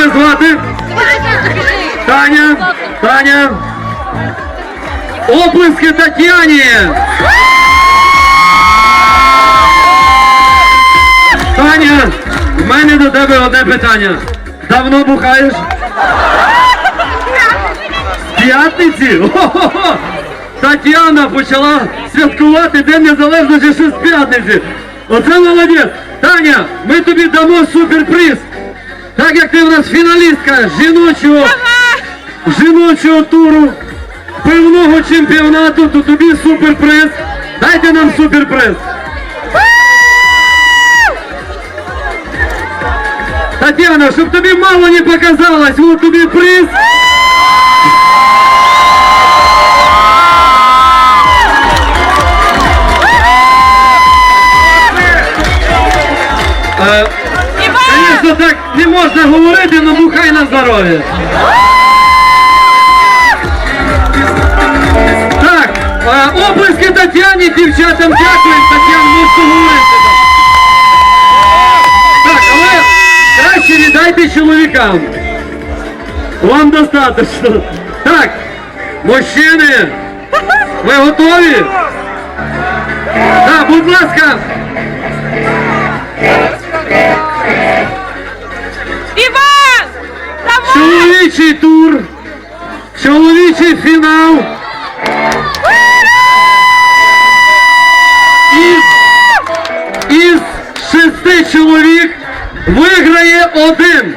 тебе звати? Таня, Таня. Оплески Тетяні. Таня, в мене до тебе одне питання. Давно бухаєш? П'ятниці? Тетяна почала святкувати День Незалежності ще з п'ятниці. Оце молодець. Таня, ми тобі дамо суперприз. Так як ти в нас фіналістка жіночого, жіночого туру пивного чемпіонату, то тобі суперприз. Дайте нам суперприз. Тетяна, щоб тобі мало не показалось, от тобі приз. Е, Звісно, так не можна говорити, але бухай на здоров'я. Так, оплески Тетяні, дівчатам дякуємо, Тетяна, можете говорити. Так, але краще віддайте чоловікам. Вам достатньо. Так, мужчини, ви готові? Так, будь ласка, чоловічий тур, чоловічий фінал. Із, із шести чоловік виграє один.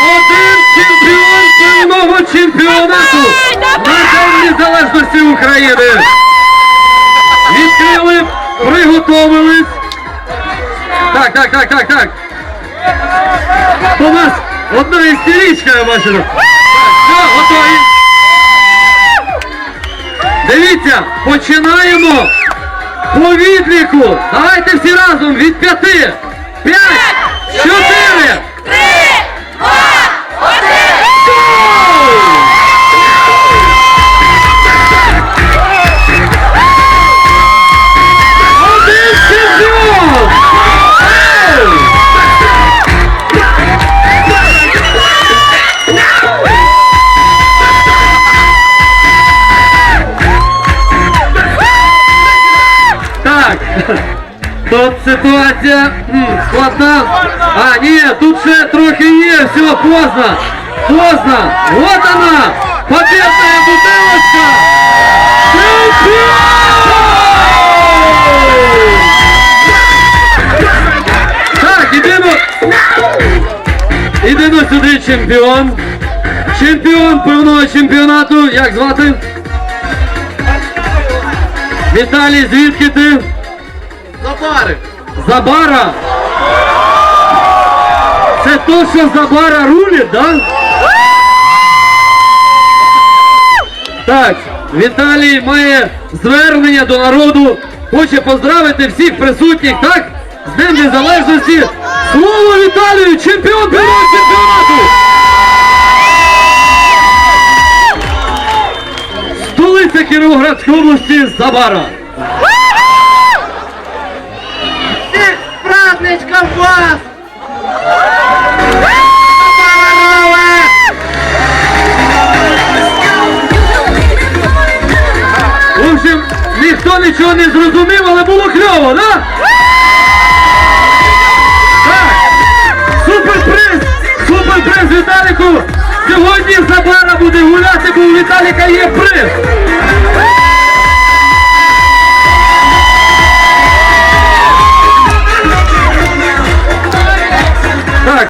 Один чемпіон певного чемпіонату на День Незалежності України. Відкрили, приготовились. Так, так, так, так, так. Одна істеричка, я бачу. Так, все, готові. Дивіться, починаємо по відліку. Давайте всі разом від п'яти. П'ять, чотири. Три! Тут ситуація складна. А, ні, тут ще трохи є, все, поздно. Поздно. Вот она, победная бутылочка. Чемпион! Так, ідемо. Ідемо сюди, чемпіон. Чемпіон певного чемпіонату. Як звати? Віталій, звідки ти? Забари. Забара. Це то, що Забара рулить, да? Так, Віталій має звернення до народу, хоче поздравити всіх присутніх, так? З Днем Незалежності. Слово Віталію, чемпіон первого чемпіонату! Столиця Кіровоградської області Забара. З праздничком вас! В общем, ніхто нічого не зрозумів, але було кльово, да? Так! Суперприз! Суперприз Віталіку! Сьогодні Забара буде гуляти, бо у Віталіка є